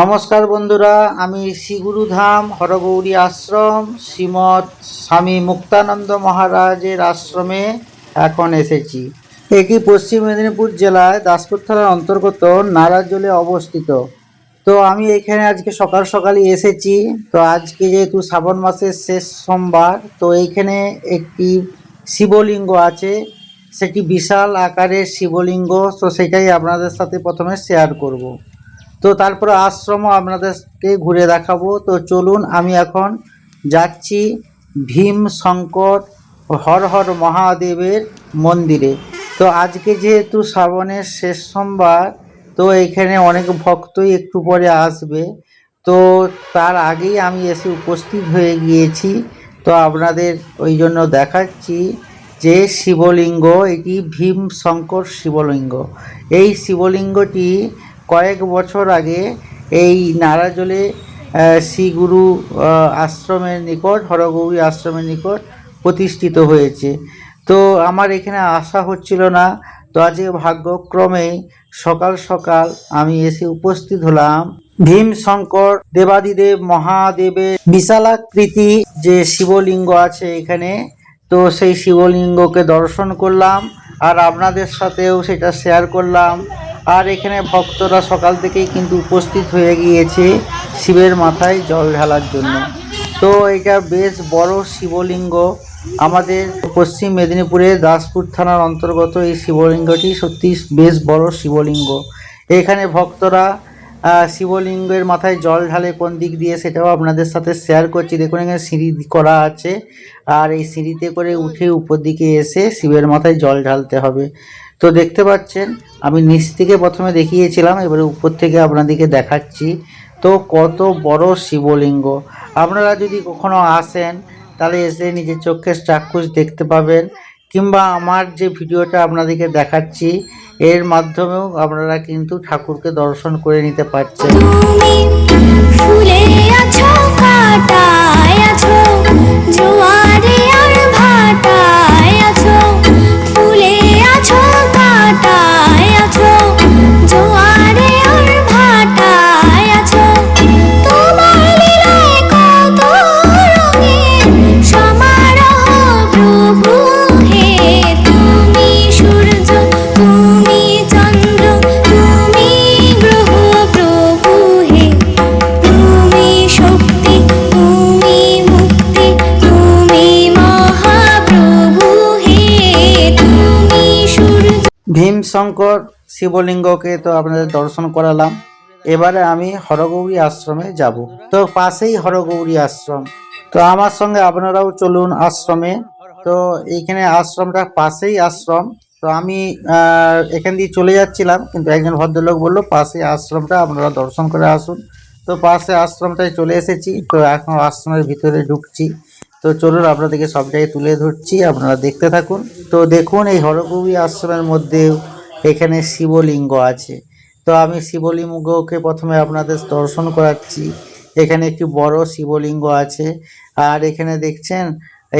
নমস্কার বন্ধুরা, আমি শ্রীগুরুধাম হরগৌরী আশ্রম, শ্রীমৎ স্বামী মুক্তানন্দ মহারাজের আশ্রমে এখন এসেছি। এটি পশ্চিম মেদিনীপুর জেলায় দাসপুর থানার অন্তর্গত নারাজলে অবস্থিত। তো আমি এখানে আজকে সকাল সকালই এসেছি। তো আজকে যেহেতু শ্রাবণ মাসের শেষ সোমবার, তো এইখানে একটি শিবলিঙ্গ আছে। সেটি বিশাল আকারের শিবলিঙ্গ, তো সেটাই আপনাদের সাথে প্রথমে শেয়ার করব। তো তারপরে আশ্রমও আপনাদেরকে ঘুরে দেখাবো। তো চলুন, আমি এখন যাচ্ছি ভীম শঙ্কর হর হর মহাদেবের মন্দিরে। তো আজকে যেহেতু শ্রাবণের শেষ সোমবার, তো এখানে অনেক ভক্তই একটু পরে আসবে। তো তার আগেই আমি এসে উপস্থিত হয়ে গিয়েছি। তো আপনাদের ওই জন্য দেখাচ্ছি যে শিবলিঙ্গ, এটি ভীম শঙ্কর শিবলিঙ্গ। এই শিবলিঙ্গটি কয়েক বছর আগে এই নারাজলে শ্রী গুরু আশ্রমের নিকট হরগৌরী আশ্রমের নিকট প্রতিষ্ঠিত হয়েছে। তো আমার এখানে আসা হচ্ছিল না। তো আজকে ভাগ্যক্রমে সকাল সকাল আমি এসে উপস্থিত হলাম। ভীম শঙ্কর দেবাদিদেব মহাদেবের বিশালাকৃতি যে শিবলিঙ্গ আছে এখানে, তো সেই শিবলিঙ্গকে দর্শন করলাম আর আপনাদের সাথেও সেটা শেয়ার করলাম। আর এখানে ভক্তরা সকাল থেকেই কিন্তু উপস্থিত হয়ে গিয়েছে শিবের মাথায় জল ঢালার জন্য। তো এটা বেশ বড় শিবলিঙ্গ। আমাদের পশ্চিম মেদিনীপুরে দাসপুর থানার অন্তর্গত এই শিবলিঙ্গটি সত্যি বেশ বড় শিবলিঙ্গ। এখানে ভক্তরা শিবলিঙ্গের মাথায় জল ঢালে কোন দিক দিয়ে সেটাও আপনাদের সাথে শেয়ার করছি। দেখুন, এখানে সিঁড়ি করা আছে। আর এই সিঁড়িতে করে উঠে উপর দিকে এসে শিবের মাথায় জল ঢালতে হবে। তো দেখতে পাচ্ছেন, আমি নিচ থেকে প্রথমে দেখিয়েছিলাম, এবারে উপর থেকে আপনাদেরকে দেখাচ্ছি। তো কত বড় শিবলিঙ্গ। আপনারা যদি কখনো আসেন, তাহলে এসে নিজের চোখের চাক্ষুষ দেখতে পাবেন, কিংবা আমার যে ভিডিওটা আপনাদেরকে দেখাচ্ছি, এর মাধ্যমেও আপনারা কিন্তু ঠাকুরকে দর্শন করে নিতে পারছেন। ফুলে আছো, কাটায় আছো সূর্য ভীম শঙ্কর শিবলিঙ্গকে তো আপনাদের দর্শন করালাম। এবারে আমি হরগৌরী আশ্রমে যাব। তো পাশেই হরগৌরী আশ্রম। তো আমার সঙ্গে আপনারাও চলুন আশ্রমে। তো এইখানে আশ্রমটা পাশেই আশ্রম। তো আমি এখান দিয়ে চলে যাচ্ছিলাম, কিন্তু একজন ভদ্রলোক বলল, পাশে আশ্রমটা, আপনারা দর্শন করে আসুন। তো পাশে আশ্রমটায় চলে এসেছি। তো এখন আশ্রমের ভিতরে ঢুকছি। তো চলুন, আপনাদেরকে সব জায়গায় তুলে ধরছি। আপনারা দেখতে থাকুন। তো দেখুন, এই হরগৌরী আশ্রমের মধ্যেও এখানে শিবলিঙ্গ আছে। তো আমি শিবলিঙ্গকে প্রথমে আপনাদের দর্শন করাচ্ছি। এখানে একটি বড় শিবলিঙ্গ আছে। আর এখানে দেখছেন,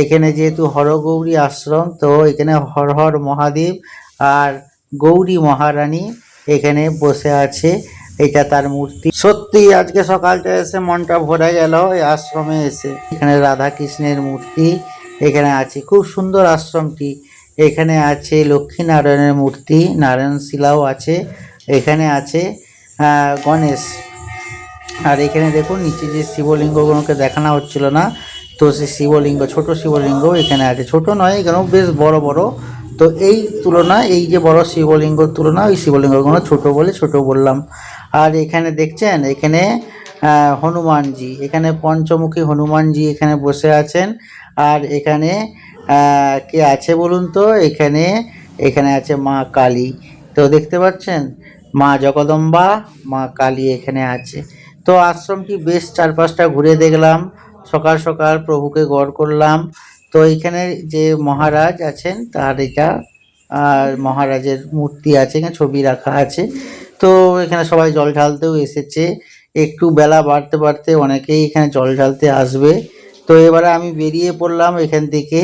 এখানে যেহেতু হরগৌরী আশ্রম, তো এখানে হর হর মহাদেব আর গৌরী মহারানী এখানে বসে আছে। এটা তার মূর্তি। সত্যি, আজকে সকালটা এসে মনটা ভরে গেল, এই আশ্রমে এসে। এখানে রাধা কৃষ্ণের মূর্তি এখানে আছে। খুব সুন্দর আশ্রমটি। এখানে আছে লক্ষ্মী নারায়ণের মূর্তি, নারায়ণ শিলাও আছে, এখানে আছে গণেশ। আর এখানে দেখুন, নিচে যে শিবলিঙ্গগুলোকে দেখানো হচ্ছিল না, তো সেই শিবলিঙ্গ, ছোট শিবলিঙ্গ এখানে আছে। ছোট নয়, এখানেও বেশ বড় বড়। তো এই তুলনায়, এই যে বড় শিবলিঙ্গর তুলনা, ওই শিবলিঙ্গগুলো ছোট বলে ছোট বললাম। আর এখানে দেখছেন, এখানে হনুমানজি, এখানে পঞ্চমুখী হনুমানজি এখানে বসে আছেন। আর এখানে কে আছে বলুন তো? এখানে এখানে আছে মা কালী। তো দেখতে পাচ্ছেন? মা জগদম্বা, মা কালী এখানে আছে। তো আশ্রমটি বেশ চারপাশটা ঘুরে দেখলাম। সকাল সকাল প্রভুকে গড় করলাম। তো এখানে যে মহারাজ আছেন, তার এটা, আর মহারাজের মূর্তি আছে, এখানে ছবি রাখা আছে। তো এখানে সবাই জল ঢালতেও এসেছে। একটু বেলা বাড়তে বাড়তে অনেকেই এখানে জল ঢালতে আসবে। তো এবারে আমি বেরিয়ে পড়লাম এখান থেকে।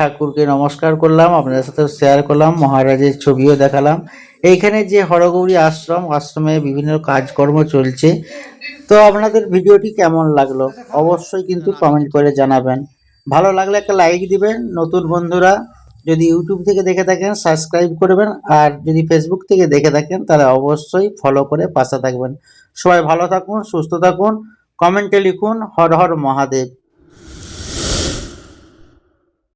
ঠাকুরকে নমস্কার করলাম, আপনাদের সাথে শেয়ার করলাম, মহারাজের ছবিও দেখালাম। এইখানে যে হরগৌরী আশ্রম, আশ্রমে বিভিন্ন কাজকর্ম চলছে। তো আপনাদের ভিডিওটি কেমন লাগল? অবশ্যই কিন্তু কমেন্ট করে জানাবেন। ভালো লাগলে একটা লাইক দিবেন, নতুন বন্ধুরা যদি ইউটিউব থেকে দেখে থাকেন সাবস্ক্রাইব করবেন, আর যদি ফেসবুক থেকে দেখে থাকেন, তাহলে অবশ্যই ফলো করে পাশে থাকবেন। সবাই ভালো থাকুন, সুস্থ থাকুন কমেন্টে লিখুন, হর হর মহাদেব।